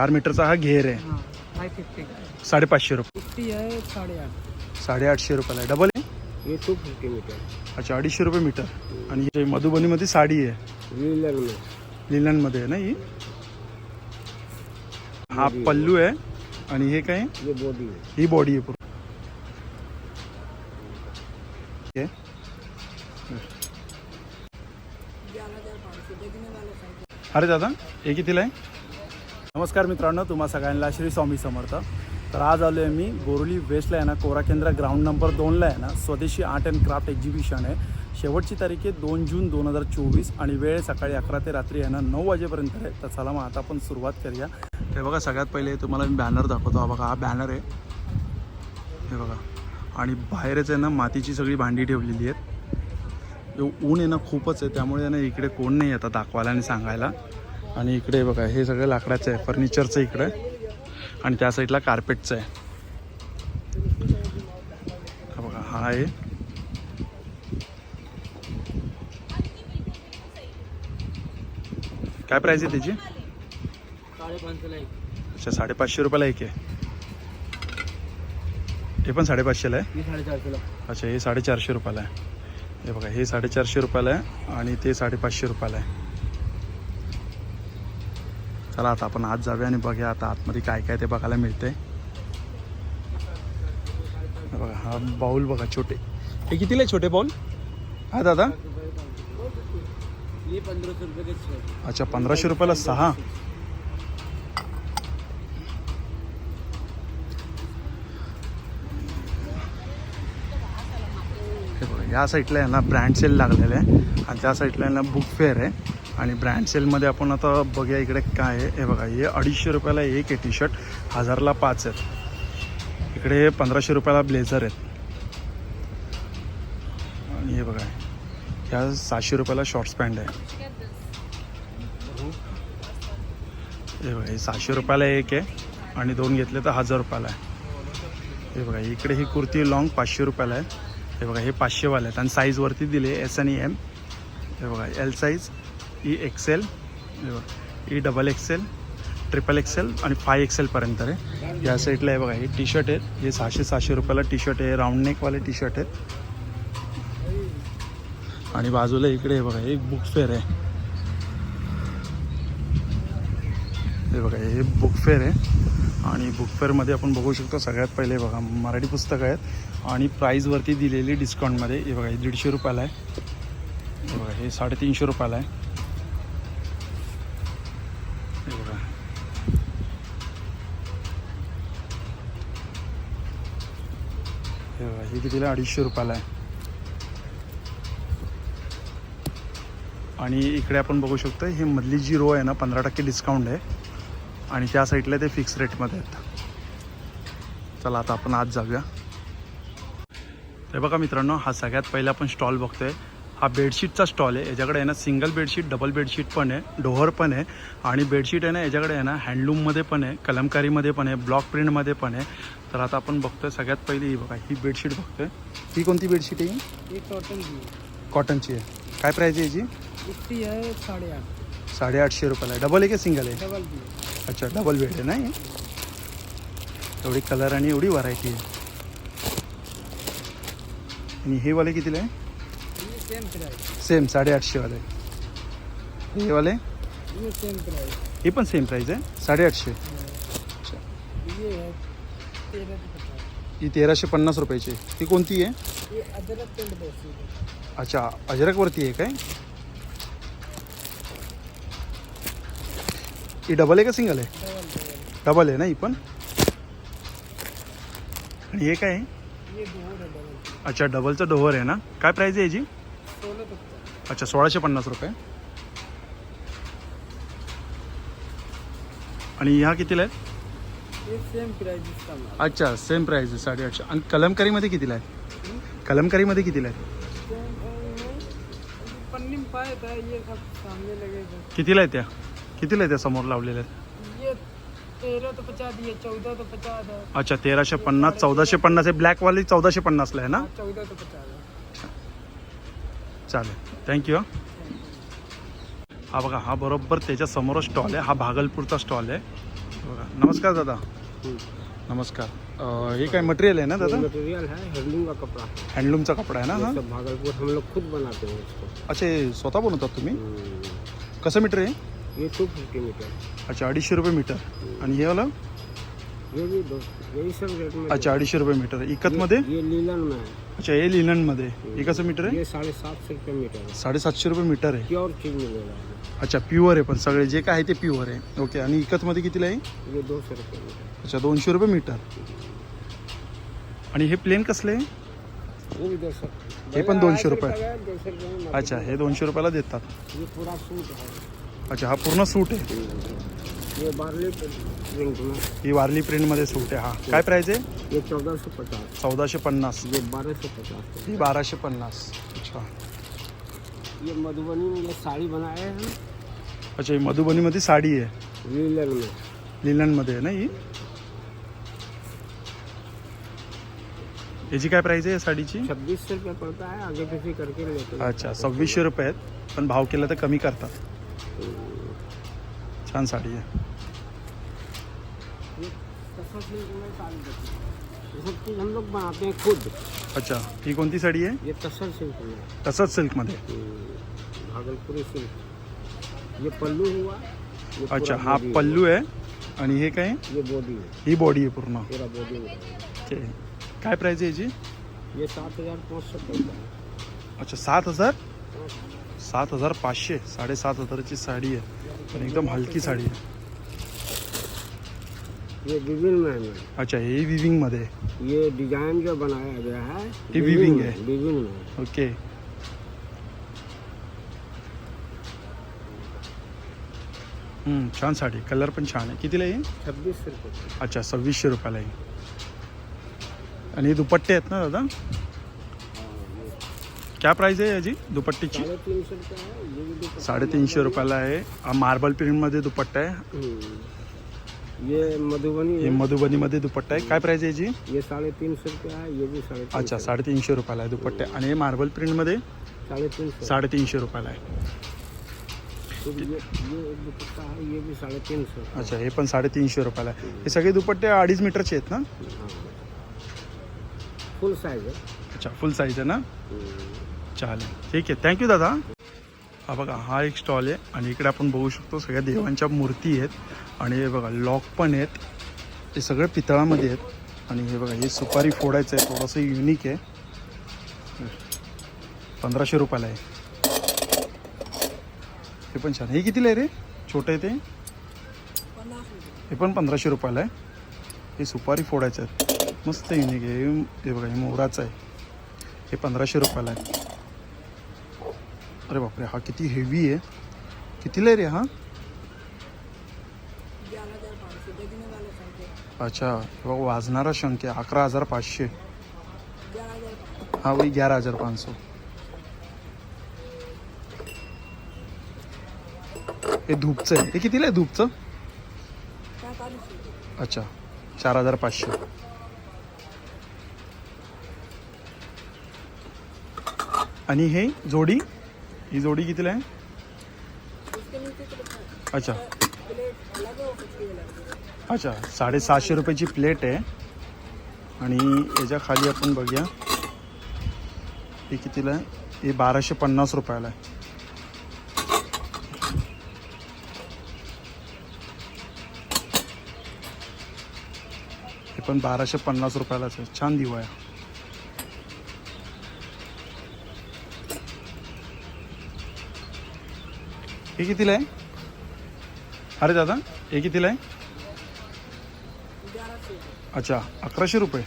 चार मीटरचा हा घेर आहे. हाँ फिफ्टी साडेपाचशे रुपये. फिफ्टी है साढ़े आठ साडेआठशे रुपयाला आहे. डबल आहे? ये टू फिफ्टी मीटर अच्छा अडीचशे रुपये मीटर आणि हे मधुबनीमध्ये साडी आहे. लीलन में आहे ना ही? हा पल्लू आहे. आणि हे काय? आहे? ये बॉडी है ही बॉडी आहे पूर्ण. हे. अरे दादा हे कितीला आहे? नमस्कार मित्रांनो तुम्हा सगळ्यांना श्री स्वामी समर्थ. तर आज आलो आहे मी बोरली वेस्टला आहे ना कोरा केंद्र ग्राउंड नंबर दोनला आहे ना स्वदेशी आर्ट अँड क्राफ्ट एक्झिबिशन आहे. शेवटची तारीख आहे दोन जून दोन हजार चोवीस आणि वेळ सकाळी अकरा ते रात्री आहे ना नऊ वाजेपर्यंत आहे. तर चला मग आता आपण सुरुवात करूया. हे बघा सगळ्यात पहिले तुम्हाला मी बॅनर दाखवतो. हा बघा हा बॅनर आहे. हे बघा. आणि बाहेरच आहे ना मातीची सगळी भांडी ठेवलेली आहेत. ऊन आहे ना खूपच आहे. त्यामुळे आहे ना इकडे कोण नाही येतात दाखवायला आणि सांगायला. आणि इकडे बघा हे सगळं लाकडाचं आहे फर्निचरचं इकडे. आणि त्या साईडला कार्पेटचं आहे. हा बघा हा आहे. काय प्राईस आहे त्याची? अच्छा साडेपाचशे रुपयाला एक आहे. हे पण साडेपाचशेला आहे? अच्छा हे साडेचारशे रुपयाला आहे. हे बघा हे साडेचारशे रुपयाला आहे आणि ते साडेपाचशे रुपयाला आहे. चला आता आपण आत जाऊया आणि बघूया आता आतमध्ये काय काय ते बघायला मिळते बघा हा बाऊल बघा छोटे. हे कितीला छोटे बाऊल? हा दादा? अच्छा पंधराशे रुपयाला सहा. हे बघा या साईडला यांना ब्रँड सेल लागलेला आहे. आणि त्या साईडला यांना बुक फेअर आहे. आणि ब्रँड सेलमध्ये आपण आता बघूया इकडे काय आहे. हे बघा हे अडीचशे रुपयाला एक आहे टी शर्ट हजारला पाच आहेत. इकडे पंधराशे रुपयाला ब्लेझर आहेत. आणि हे बघा ह्या सातशे रुपयाला शॉर्ट्स पॅन्ट आहे. हे बघा हे सहाशे रुपयाला एक आहे आणि दोन घेतले तर हजार रुपयाला आहे. हे बघा इकडे ही कुर्ती लॉंग पाचशे रुपयाला आहे. हे बघा हे पाचशेवाले आहेत आणि साईजवरती दिले एस आणि एम हे बघा एल साईज ई एक्सेल बघा ई डबल एक्सेल ट्रिपल एक्सेल आणि फाय एक्सेलपर्यंत आहे या साईडला आहे बघा हे टी शर्ट आहेत. हे सहाशे सहाशे रुपयाला टी शर्ट आहे. राऊंड नेकवाले टी शर्ट आहेत. आणि बाजूला इकडे हे बघा एक बुक फेअर आहे. हे बघा हे बुक फेअर आहे. आणि बुक फेअरमध्ये आपण बघू शकतो सगळ्यात पहिले बघा मराठी पुस्तकं आहेत. आणि प्राईजवरती दिलेली डिस्काउंटमध्ये हे बघा हे दीडशे रुपयाला आहे. हे बघा हे साडेतीनशे रुपयाला आहे हे बघा हे हे कितीला? अडीचशे रुपयाला आहे. आणि इकडे आपण बघू शकतो ही मधली जी रो आहे ना पंधरा टक्के डिस्काउंट आहे. आणि त्या साईडला ते फिक्स रेटमध्ये आहेत. चला आता आपण आज जाऊया. ते बघा मित्रांनो हा सगळ्यात पहिला आपण स्टॉल बघतोय. हा बेडशीटचा स्टॉल आहे. याच्याकडे आहे ना सिंगल बेडशीट डबल बेडशीट पण आहे डोहर पण आहे आणि बेडशीट आहे ना याच्याकडे आहे ना हँडलूममध्ये पण आहे कलमकारीमध्ये पण आहे ब्लॉक प्रिंटमध्ये पण आहे. तर आता आपण बघतोय सगळ्यात पहिली ही बघा ही बेडशीट बघतोय. ही कोणती बेडशीट आहे ही? ये कॉटन की है कॉटनची आहे. काय प्राईज आहे याची? फिफ्टी है साढ़े आठ साडेआठशे रुपयाला आहे. डबल आहे की सिंगल आहे? डबल अच्छा डबल बेड आहे नाही? एवढी कलर आणि एवढी व्हरायटी आहे. आणि हे वाले कितीला आहे? सेम प्राइस सेम साडेआठशेवाले हे वाले? ये सेम प्राइस हे पण सेम प्राईज आहे? साडेआठशे. ये है तेरह सौ पचास. ही तेराशे पन्नास रुपयाची. आहे. ही कोणती आहे? ये अदरक पेंट अच्छा अजरकवरती आहे काय? ही डबल आहे का सिंगल आहे? डबल डबल डबल आहे ना ही पण? आणि हे काय आहे? ये डबल अच्छा डबलचं डोवर आहे ना? काय प्राईज आहे याची? अच्छा सोळाशे पन्नास रुपये. आणि ह्या कितीला आहेत? सेम प्राइस अच्छा सेम प्राईस आहे साडेआठशे आणि कलमकारीमध्ये कितीला आहे कलमकारीमध्ये कितीला आहे पन्नी में पाया था ये सब सामने लगे थे कितीला आहे त्या? कितीला आहे त्या समोर लावलेल्या आहेत? ये तेरह तो पचास दिए चौदह तो पचास है अच्छा तेराशे पन्नास चौदाशे पन्नास आहे ब्लॅकवाली चौदाशे पन्नासला आहे ना? हाँ, चौदह तो पचास है चालेल. थँक्यू हा. बघा हा बरोबर त्याच्या समोरच स्टॉल आहे. हा भागलपूरचा स्टॉल आहे. बघा. नमस्कार दादा. नमस्कार. हे काय मटेरियल आहे ना दादा? मटेरियल है हैंडलूम का कपड़ा. है हँडलूमचा कपडा आहे ना हा? सब भागलपुर हम लोग खुद बनाते हैं इसको. अच्छा हे स्वतः बनवतात तुम्ही? कसं मीटर आहे ये टू फिफ्टी मीटर अच्छा अडीचशे रुपये मीटर आणि हे वाला? ये भी दो यही सब रेट में अच्छा अडीचशे रुपये मीटर. इकतमध्ये? ये, ये लीलन में है अच्छा हे लिननमध्ये हे कसं मीटर आहे? ये साढ़े सात सौ रुपये मीटर है साडेसातशे रुपये मीटर आहे. प्योर चीज मिलेगा। अच्छा प्युअर आहे पण सगळे जे काय आहे ते प्युअर आहे. ओके आणि इकतमध्ये कितीला आहे? ये दो सौ रुपये मीटर अच्छा दोनशे रुपये मीटर. आणि हे प्लेन कसले आहे? ये भी दो सौ हे पण दोनशे रुपये. दो सौ रुपये में अच्छा हे दोनशे रुपयाला देतात. ये पूरा सूट है अच्छा हा पूर्ण सूट आहे. ये बार्ली प्रिंट में ही वारली प्रिंटमध्ये सूट आहे हा. काय प्राईज आहे? ये चौदह सौ पचास. चौदाशे पन्नास. ये बारह सौ पचास. ही बाराशे पन्नास. अच्छा. ये मधुबनी में ये साड़ी बनाए हैं अच्छा ही मधुबनीमध्ये साडी आहे. लीलन में. लिलनमध्ये आहे ना ही? याची काय प्राईज आहे या साडीची? छब्बीस सौ रुपये पड़ता है आगे पीछे करके लेते हैं। अच्छा सव्वीसशे रुपये आहेत पण भाव केला तर कमी करतात. छान साडी आहे. सिल्क हैं। हम लोग बनाते हैं खुद अच्छा ही कोणती साडी आहे? ये तसर सिल्क में सिल्कमध्ये. हम्म, भागलपुरी सिल्क. ये पल्लू हुआ ये अच्छा हा पल्लू आहे आणि हे काय? है। ये बॉडी है ही बॉडी आहे पूर्ण. पूरा बॉडी है ओके. काय आहे याची? ये सात हज़ार पाँच सौ अच्छा सात हज़ार? सात हज़ार पाचशे साडेसात हजाराची साडी आहे. पण एकदम हलकी साडी. आहे ये विभिन्न में है। अच्छा हे विविंगमध्ये आहे. ये डिज़ाइन जो बनाया गया है ये में, है। विभिन्न में। ओके. हम्म, छान साडी. कलर पण छान आहे. कितीला आहे? ही? छब्बीस रुपये. अच्छा सव्वीसशे रुपयाला आहे. आणि दुपट्टे आहेत ना दादा? क्या प्राईज आहे याची? दुपट्टीची? है साडेतीनशे रुपयाला आहे. हा मार्बल प्रिंटमध्ये दुपट्टा आहे। ये मधुबनी हे मधुबनीमध्ये दुपट्टा आहे. काय प्राईज आहे याची? ये साढ़े तीन सौ रुपये है ये भी साढ़े तीन अच्छा। साडेतीनशे रुपयाला आहे दुपट्टे. आणि हे मार्बल प्रिंटमध्ये साढ़े तीन सौ साडेतीनशे रुपयाला आहे. ये ये दुपट्टा है ये भी साढ़े तीन सौ अच्छा हे पण साडेतीनशे रुपयाला आहे. हे सगळे दुपट्टे अडीच मीटरचे आहेत ना? फुल साइज है अच्छा फुल साईज आहे ना। चालेल. ठीक आहे. थँक्यू दादा. हा बघा हा एक स्टॉल आहे आणि इकडे आपण बघू शकतो सगळ्या देवांच्या मूर्ती आहेत. आणि हे बघा लॉक पण आहेत. हे सगळं पितळामध्ये आहेत. आणि हे बघा हे सुपारी फोडायचं आहे. थोडंसं युनिक आहे. पंधराशे रुपयाला आहे. हे पण छान. हे कितीला आहे रे? छोटं आहे ते? हे पण पंधराशे रुपयाला आहे. हे सुपारी फोडायचं आहे मस्त युनिक आहे. हे बघा हे मोराचं आहे. हे पंधराशे रुपयाला आहे. अरे बापरे हा किती हेवी आहे. कितीला लय रे हा? अच्छा बघ वाजणारा शंख आहे अकरा हजार पाचशे. हा वही ग्यारह हजार पाच सौ हे धूपचं आहे. हे कितीला आहे धूपचं? अच्छा चार हजार पाचशे. आणि हे जोडी? ही जोडी कितीला आहे? अच्छा. अच्छा साडेसहाशे रुपयाची प्लेट आहे. आणि याच्या खाली आपण बघूया. हे कितीला आहे? हे बाराशे पन्नास रुपयाला आहे. हे पण बाराशे पन्नास रुपयालाच आहे. छान दिवा आहे. हे कितीला आहे? अरे दादा हे कितीला आहे? अच्छा अकराशे रुपये.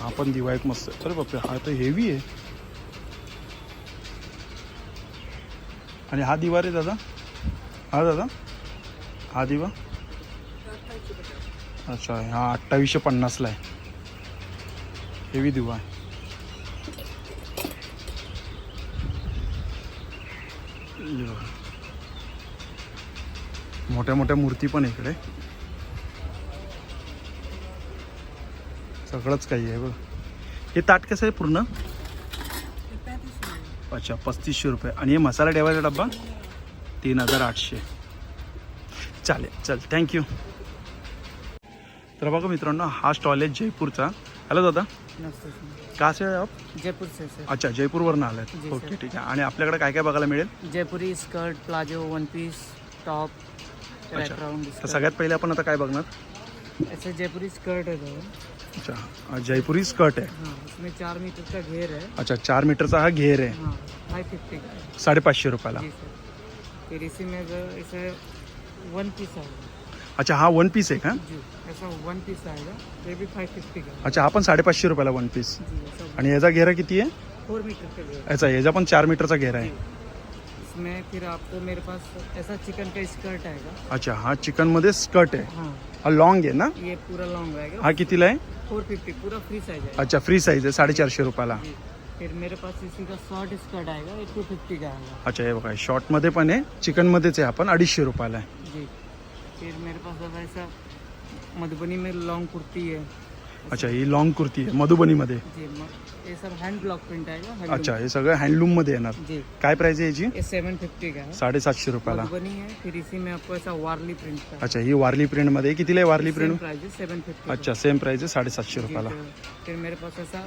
हा पण दिवा एक मस्त आहे. अरे बापरे हा तर हेवी आहे. आणि हा दिवा रे दादा? हा दादा? हा दिवा? अच्छा हा अठ्ठावीसशे पन्नासला आहे. हेवी दिवा आहे. मोठ्या मोठ्या मूर्ती पण आहे इकडे. सगळंच काही आहे बघ. हे ताट कसं आहे पूर्ण? अच्छा पस्तीसशे रुपये. आणि हे मसाला ठेवायचा डब्बा? तीन हजार आठशे. चालेल चल थँक्यू तर बघा मित्रांनो हा स्टॉल आहे जयपूरचा. हॅलो दादा. का से आहे आप? जयपुर से सर. अच्छा जयपूरवरून आलात जी, ओके. ठीक आहे. आणि आपल्याकडे काय काय बघायला मिळेल? Jaipuri skirt palazzo one piece top. अच्छा. तर सगळ्यात पहिले आपण आता काय बघणार? ऐसे जयपुरी स्कर्ट है तो अच्छा. हा जयपुरी स्कर्ट आहे. हाँ इसमें चार मीटर का घेर है अच्छा चार मीटरचा हा घेर आहे. हाँ फाइव फिफ्टी का? है साडेपाचशे रुपयाला. जी सर. फिर इसी में जो इसे वन पीस आएगा अच्छा हा वन पीस आहे का? जी ऐसा वन पीस आएगा ये भी फाइव फिफ्टी का? है अच्छा हा पण साडेपाचशे रुपयाला वन पीस जी ऐसा आणि याचा घेरा किती आहे? फोर मीटर का घेर याचा याचा पण चार मीटरचा घेरा आहे. इसमें फिर आपको मेरे पास ऐसा चिकन का स्कर्ट आएगा। अच्छा हा चिकनमध्ये स्कर्ट आहे हाँ। हा लॉंग आहे ना? ये पूरा लॉन्ग रहेगा हा कितीला आहे फोर फिफ्टी पूरा फ्री साइज़ है अच्छा फ्री साईज आहे साडेचारशे रुपयाला। जी। फिर मेरे पास इसी का शॉर्ट स्कर्ट आएगा ये टू फिफ्टी का आएगा। अच्छा हे बघा शॉर्टमध्ये पण आहे चिकनमध्येच आहे आपण अडीचशे रुपयाला आहे. जी। फिर मेरे पास अब ऐसा मधुबनी में लॉन्ग कुर्ती है। अच्छा ही लॉंग कुर्ती आहे. मधुबनीमध्ये? जी म- ये सब हैंड ब्लॉक प्रिंट आएगा handloom। अच्छा हे सगळं हँडलूममध्ये येणार. जी. काय प्राइस आहे याची? ये सेवन फिफ्टी का? है साडेसातशे रुपयाला. मधुबनी है फिर इसी में आपको ऐसा वार्ली प्रिंट का. अच्छा ही वारली प्रिंटमध्ये कितीला आहे वारली प्रिंट प्राइस है सेवन फिफ्टी अच्छा सेम प्राइस आहे साडेसातशे रुपयाला. फिर मेरे पास ऐसा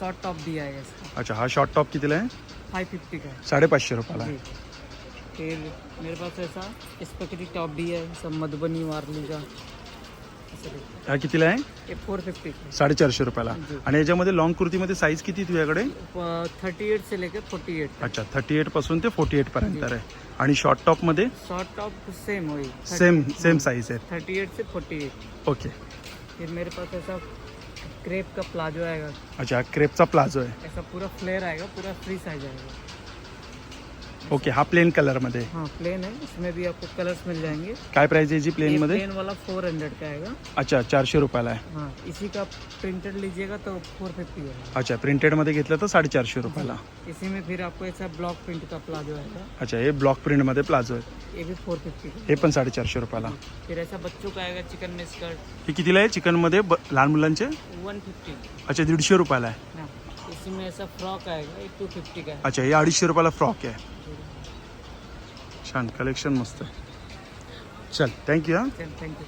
शॉर्ट टॉप भी आएगा इसका. अच्छा हा शॉर्ट टॉप कितीला आहे? फाइव फिफ्टी का. है साडेपाचशे रुपयाला जी. आहे फिर मेरे पास ऐसा स्पेगेटी टॉप भी है सब मधुबनी वारली का। हा कितीला आहे? ये फोर फिफ्टी साडेचारशे रुपयाला. आणि याच्यामध्ये लॉंग कुर्तीमध्ये साईज किती तुझ्याकडे? थर्टी एट से लेकर फोर्टी एट अच्छा थर्टी एटपासून ते फोर्टी एट पर्यंत आहे. आणि शॉर्ट टॉपमध्ये शॉर्ट टॉप सेम वही सेम सेम साईज आहे. थर्टी एट से फोर्टी एट ओके फिर मेरे पास ऐसा क्रेप का प्लाजो आएगा। अच्छा हा क्रेपचा प्लाझो आहे. ऐसा पूरा फ्लेयर आएगा पूरा फ्री साइज आएगा। ओके हा प्लेन कलरमध्ये हाँ प्लेन है इसमें भी आपको कलर्स मिल जाएंगे. काय प्राइस आहे याची ये प्लेनमध्ये प्लेन वाला फोर हंड्रेड का आएगा. अच्छा चारशे रुपयाला आहे. हाँ इसी का प्रिंटेड लीजिएगा तो फोर फिफ्टी है अच्छा प्रिंटेडमध्ये घेतलं तर साडेचारशे रुपयाला. इसी में फिर आपको ऐसा ब्लॉक प्रिंट का प्लाजो आएगा. अच्छा हे ब्लॉक प्रिंटमध्ये प्लाझो आहे. ये भी फोर फिफ्टी का. हे पण साडेचारशे रुपयाला. फिर ऐसा बच्चों का आएगा चिकन में स्कर्ट हे कितीला आहे? चिकनमध्ये ब लहान मुलांचे? वन फिफ्टी अच्छा दीडशे रुपयाला आहे. हाँ. इसी में ऐसा फ्रॉक आएगा ये टू फिफ्टी का है। अच्छा हे अडीचशे रुपयाला फ्रॉक आहे. छान कलेक्शन मस्त आहे. चल थँक्यू हां. थैंक यू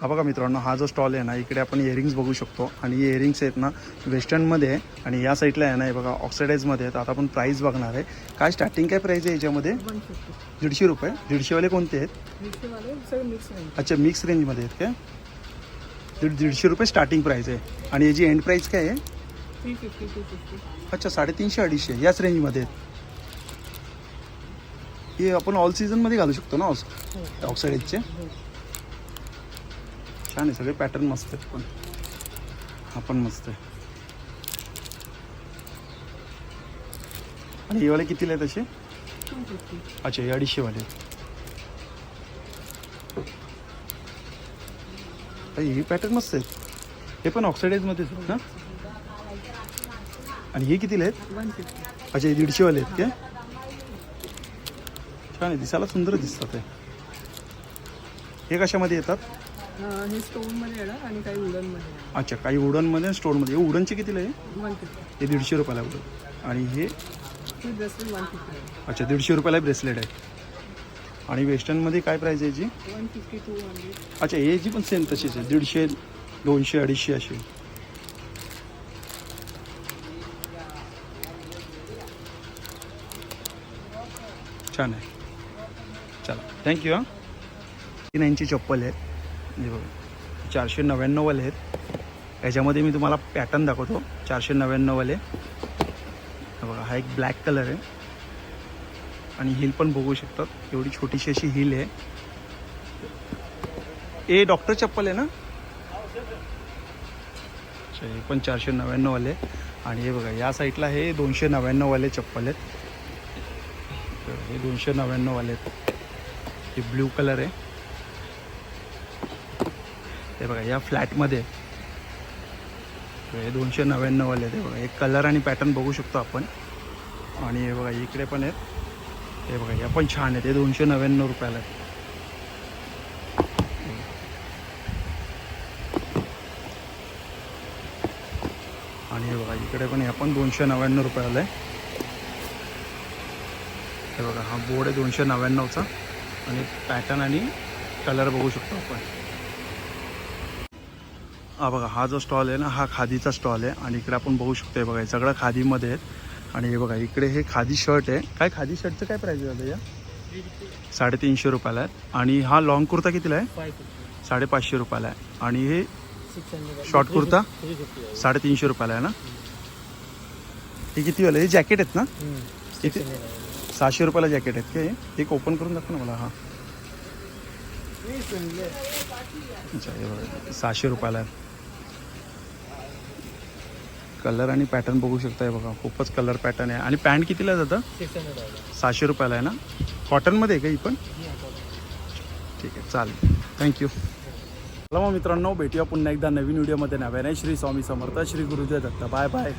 हा बघा मित्रांनो हा जो स्टॉल आहे ना इकडे आपण इयरिंग्स बघू शकतो. आणि हे इयरिंग्स आहेत ना वेस्टर्नमध्ये आहे. आणि या साईडला आहे ना हे बघा ऑक्सिडाईजमध्ये आहेत. आता आपण प्राईस बघणार आहे. काय स्टार्टिंग काय प्राईस आहे याच्यामध्ये? दीडशे रुपये. दीडशेवाले कोणते आहेत? अच्छा मिक्स रेंजमध्ये आहेत काय? दीड दीडशे रुपये स्टार्टिंग प्राईस आहे. आणि याची एंड प्राईस काय आहे? थ्री फिफ्टी टू फिफ्टी अच्छा साडेतीनशे अडीचशे याच रेंजमध्ये हे आपण ऑल सीझनमध्ये घालू शकतो ना ऑक्साईडचे छान आहे सगळे पॅटर्न मस्त आहेत पण. हा पण मस्त आहे. आणि हे वाले कितीला आहेत तसे टू फिफ्टी अच्छा हे अडीचशेवाले हे पॅटर्न मस्त आहेत. हे पण ऑक्साईडाईजमध्येच आहेत ना? आणि हे कितीला आहेत? अच्छा हे दीडशेवाले आहेत काय छान आहे दिसायला सुंदर दिसतात हे. कशामध्ये येतात? हे स्टोनमध्ये येणार आणि काही वुडनमध्ये अच्छा काही वुडनमध्ये आणि स्टोनमध्ये. हे वुडनचे कितीला आहे? One fifty. हे दीडशे रुपयाला वुडन. आणि हे? ही ब्रेसलेट वन फिफ्टी अच्छा दीडशे रुपयाला ब्रेसलेट आहे. आणि वेस्टर्नमध्ये काय प्राईस आहे याची? One fifty two hundred. अच्छा याची पण सेम तशीच आहे. दीडशे दोनशे अडीचशे अशी. छान आहे. चला थँक्यू हां. तीन इंची चप्पल आहेत. हे बघा चारशे नव्याण्णववाले आहेत. याच्यामध्ये मी तुम्हाला पॅटर्न दाखवतो. चारशे नव्याण्णववाले. बघा हा एक ब्लॅक कलर आहे. आणि हिल पण बघू शकतात एवढी छोटीशी अशी हिल आहे. ए डॉक्टर चप्पल आहे ना? अच्छा हे पण चारशे नव्याण्णववाले. आणि हे बघा या साईडला हे दोनशे नव्याण्णववाले चप्पल आहेत. तर हे दोनशे नव्याण्णववाले आहेत. हे ब्ल्यू कलर आहे. ते बघा या फ्लॅटमध्ये हे दोनशे नव्याण्णववाले आहेत. बघा एक कलर आणि पॅटर्न बघू शकतो आपण. आणि हे बघा इकडे पण आहेत. हे बघा या पण छान आहेत. हे दोनशे नव्याण्णव रुपयाला आहेत. आणि हे बघा इकडे पण हे पण दोनशे नव्याण्णव रुपयाला आहे. हे बघा. हा बोर्ड आहे दोनशे नव्याण्णवचा. आणि पॅटर्न आणि कलर बघू शकतो आपण. हा बघा हा जो स्टॉल आहे ना हा खादीचा स्टॉल आहे. आणि इकडे आपण बघू शकतो हे बघा हे सगळं खादीमध्ये आहेत. आणि हे बघा इकडे हे खादी शर्ट आहे. काय खादी शर्टचं काय प्राईस झालं या साडेतीनशे रुपयाला आहे आणि हा लॉंग कुर्ता कितीला आहे? साडेपाचशे रुपयाला आहे. आणि हे शॉर्ट कुर्ता? साडेतीनशे रुपयाला आहे ना? हे किती वाला? हे जॅकेट आहेत ना? किती? सहाशे रुपयाला जॅकेट आहेत का हे? एक ओपन करून दाखव ना मला हा. अच्छा हे बघा सहाशे रुपयाला आहे. कलर आणि पॅटर्न बघू शकता हे बघा खूपच कलर पॅटर्न आहे. आणि पॅन्ट कितीला जातं सहाशे रुपयाला आहे ना? कॉटनमध्ये आहे का ही पण? ठीक आहे चालेल. थँक्यू चला मग मित्रांनो भेटूया पुन्हा एकदा नवीन व्हिडिओमध्ये नव्याने श्री स्वामी समर्थ श्री गुरुजय दत्त. Bye bye